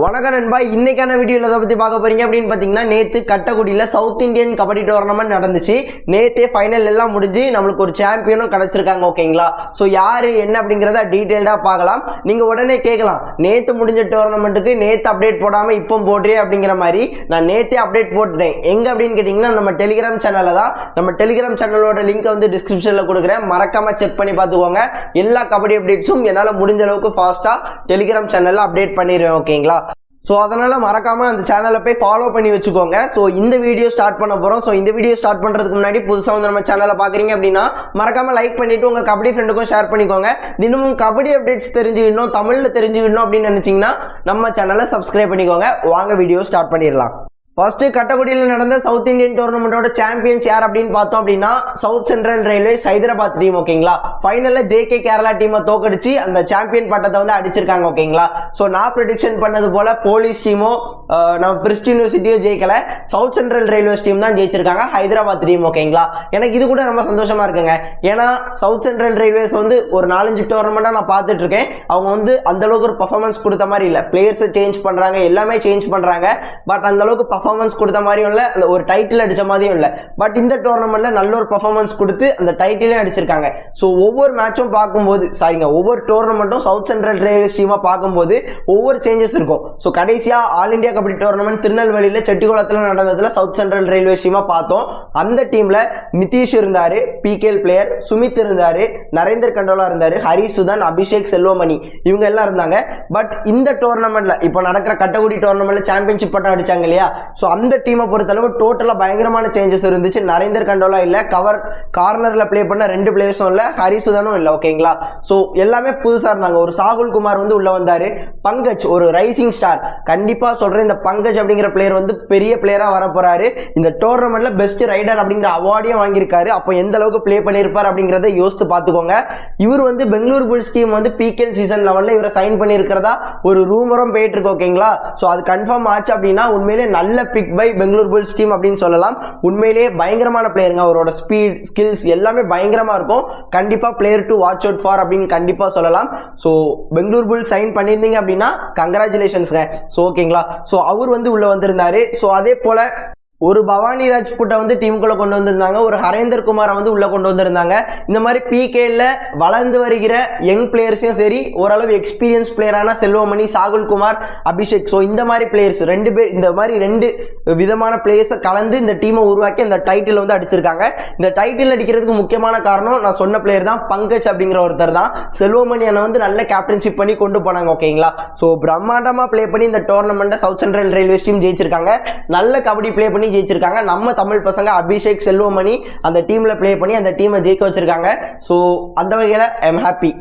வணக்க நண்பா. இன்னைக்கான வீடியோவில் எதை பற்றி பார்க்க போறீங்க அப்படின்னு பார்த்தீங்கன்னா நேற்று கட்டக்குடியில் சவுத் இந்தியன் கபடி டோர்னமெண்ட் நடந்துச்சு. நேற்றே ஃபைனல் எல்லாம் முடிஞ்சு நம்மளுக்கு ஒரு சாம்பியனும் கிடச்சிருக்காங்க ஓகேங்களா? ஸோ யார் என்ன அப்படிங்கிறத டீட்டெயில்டாக பார்க்கலாம். நீங்கள் உடனே கேட்கலாம். நேற்று முடிஞ்ச டோர்னமெண்ட்டுக்கு நேற்று அப்டேட் போடாமல் இப்போ போடுறே அப்படிங்கிற மாதிரி நான் நேற்றே அப்டேட் போட்டுட்டேன். எங்கே அப்படின்னு கேட்டிங்கன்னா நம்ம டெலிகிராம் சேனலில் தான். நம்ம டெலிகிராம் சேனலோட லிங்க்கை வந்து டிஸ்கிரிப்ஷனில் கொடுக்குறேன். மறக்காமல் செக் பண்ணி பார்த்துக்கோங்க. எல்லா கபடி அப்டேட்ஸும் என்னால் முடிஞ்ச அளவுக்கு ஃபாஸ்ட்டாக டெலிகிராம் சேனலில் அப்டேட் பண்ணிடுவேன் ஓகேங்களா? ஸோ அதனால் மறக்காமல் அந்த சேனலை போய் ஃபாலோ பண்ணி வச்சுக்கோங்க. ஸோ இந்த வீடியோ ஸ்டார்ட் பண்ண போகிறோம் ஸோ இந்த வீடியோ ஸ்டார்ட் பண்ணுறதுக்கு முன்னாடி புதுசாக வந்து நம்ம சேனலை பார்க்குறீங்க அப்படின்னா மறக்காமல் லைக் பண்ணிவிட்டு உங்கள் கபடி ஃப்ரெண்டுக்கும் ஷேர் பண்ணிக்கோங்க. தினமும் கபடி அப்டேட்ஸ் தெரிஞ்சுக்கணும் தமிழில் தெரிஞ்சுக்கணும் அப்படின்னு நினச்சிங்கன்னா நம்ம சேனலை சப்ஸ்கிரைப் பண்ணிக்கோங்க. வாங்க வீடியோ ஸ்டார்ட் பண்ணிடலாம். ஃபர்ஸ்ட் கட்டக்குடியில் நடந்த சவுத் இந்தியன் டோர்னமெண்ட்டோட சாம்பியன்ஸ் யார் அப்படின்னு பார்த்தோம் அப்படின்னா South Central Railways Hyderabad team ஓகேங்களா ஃபைனலில் ஜேகே கேரளா டீமை தோக்கடிச்சு அந்த சாம்பியன் பட்டத்தை வந்து அடிச்சிருக்காங்க ஓகேங்களா ஸோ நான் ப்ரிடிக்ஷன் பண்ணது போல போலீஸ் டீமோ நம்ம பிரிஸ்ட் யூனிவர்சிட்டியோ ஜெயிக்கல. சவுத் சென்ட்ரல் ரயில்வேஸ் டீம் தான் ஜெயிச்சிருக்காங்க ஹைதராபாத் டீம் ஓகேங்களா எனக்கு இது கூட ரொம்ப சந்தோஷமா இருக்குங்க. ஏன்னா சவுத் சென்ட்ரல் ரயில்வேஸ் வந்து ஒரு நாலஞ்சு டோர்னமெண்ட்டாக நான் பார்த்துட்டு இருக்கேன் அவங்க வந்து அந்த அளவுக்கு ஒரு பர்ஃபார்மன்ஸ் கொடுத்த மாதிரி இல்லை. பிளேயர்ஸை சேஞ்ச் பண்ணுறாங்க எல்லாமே சேஞ்ச் பண்ணுறாங்க பட் அந்த அளவுக்கு பர்ஃபார்மன்ஸ் கொடுத்த மாதிரியும் இல்லை அந்த ஒரு டைட்டில் அடித்த மாதிரியும் இல்லை. பட் இந்த டோர்னமெண்ட்டில் நல்ல ஒரு பர்ஃபார்மன்ஸ் கொடுத்து அந்த டைட்டிலே அடிச்சிருக்காங்க. ஸோ ஒவ்வொரு மேட்சும் பார்க்கும்போது சாரிங்க ஒவ்வொரு டோர்னமெண்ட்டும் சவுத் சென்ட்ரல் ரயில்வே டீமாக பார்க்கும்போது ஒவ்வொரு சேஞ்சஸ் இருக்கும். ஸோ கடைசியாக ஆல் இந்தியா கபடி டோர்னமெண்ட் திருநெல்வேலியில் செட்டிக்குளத்தில் நடந்ததில் சவுத் சென்ட்ரல் ரயில்வே ஸ்டீமாக பார்த்தோம். அந்த டீமில் நிதிஷ் இருந்தார் பிகேஎல் பிளேயர் சுமித் இருந்தார் நரேந்தர் கண்டோலா இருந்தார் ஹரி சுதன் அபிஷேக் செல்வமணி இவங்க எல்லாம் இருந்தாங்க. பட் இந்த டோர்னமெண்ட்டில் இப்போ நடக்கிற கட்டகுடி டோர்னமெண்ட்டில் சாம்பியன்ஷிப் பட்டம் அடிச்சாங்க இல்லையா? ஸோ அந்த டீமை பொறுத்தளவு டோட்டலாக பயங்கரமான சேஞ்சஸ் இருந்துச்சு. நரேந்தர் கண்டோலா இல்லை கவர் கார்னரில் ப்ளே பண்ண ரெண்டு பிளேயர்ஸும் இல்லை ஹரிசுதனும் இல்லை ஓகேங்களா ஸோ எல்லாமே புதுசாக இருந்தாங்க. ஒரு சாகுல் குமார் வந்து உள்ளே வந்தார். பங்கஜ் ஒரு ரைசிங் ஸ்டார் கண்டிப்பாக சொல்கிறேன் இந்த பங்கஜ் அப்படிங்கிற பிளேயர் வந்து பெரிய பிளேயராக வர இந்த டோர்னமெண்ட்டில் பெஸ்ட் ரைடர் அப்படிங்கிற அவார்டையும் வாங்கியிருக்காரு. அப்போ எந்த அளவுக்கு ப்ளே பண்ணியிருப்பார் அப்படிங்கிறத யோசித்து பார்த்துக்கோங்க. இவர் வந்து பெங்களூர் புல்ஸ் டீம் வந்து பிகேஎல் சீசன் லெவலில் இவரை சைன் பண்ணியிருக்கிறதா ஒரு ரூமரும் போயிட்டு இருக்கு ஓகேங்களா ஸோ அது கன்ஃபார்ம் ஆச்சு அப்படின்னா உண்மையிலே நல்ல பிக் பை பெங்களூர் புல்ஸ் டீம் அப்படின்னு சொல்லலாம். உண்மையிலேயே பயங்கரமான பிளேயருங்க அவரோட ஸ்பீட் ஸ்கில்ஸ் எல்லாமே பயங்கரமா இருக்கும். கண்டிப்பா player to watch out for அப்படின்னு கண்டிப்பா சொல்லலாம். ஸோ பெங்களூர் புல் சைன் பண்ணியிருந்தீங்க அப்படின்னா கங்க்ராச்சுலேஷன்ஸ்ங்க ஸோ ஓகேங்களா ஸோ அவர் வந்து உள்ள வந்திருந்தாரு. ஸோ அதே போல ஒரு பவானி ராஜ்புட்டை வந்து டீமுக்குள்ள கொண்டு வந்திருந்தாங்க. ஒரு ஹரேந்தர் குமாரை வந்து உள்ள கொண்டு வந்திருந்தாங்க. இந்த மாதிரி பிகேல வளர்ந்து வருகிற யங் பிளேயர்ஸையும் சரி ஓரளவு எக்ஸ்பீரியன்ஸ் பிளேயரான செல்வமணி சாகுல் குமார் அபிஷேக். ஸோ இந்த மாதிரி பிளேயர்ஸ் ரெண்டு பேர் இந்த மாதிரி ரெண்டு விதமான பிளேயர்ஸை கலந்து இந்த டீமை உருவாக்கி இந்த டைட்டில் வந்து அடிச்சிருக்காங்க. இந்த டைட்டில் அடிக்கிறதுக்கு முக்கியமான காரணம் நான் சொன்ன பிளேயர் தான் பங்கஜ் அப்படிங்கிற ஒருத்தர் தான். செல்வமணி அண்ணன் வந்து நல்ல கேப்டன்ஷிப் பண்ணி கொண்டு போனாங்க ஓகேங்களா ஸோ பிரம்மாண்டமாக ப்ளே பண்ணி இந்த டோர்னமெண்ட்டை சவுத் சென்ட்ரல் ரயில்வேஸ் டீம் ஜெயிச்சிருக்காங்க. நல்ல கபடி ப்ளே பண்ணி ஜெயிச்சிருக்காங்க. நம்ம தமிழ் பசங்க அபிஷேக் செல்வமணி அந்த டீமில் ப்ளே பண்ணி அந்த டீமை ஜெயிக்க வச்சிருக்காங்க. ஸோ அந்த வகையில் ஐ எம் ஹாப்பி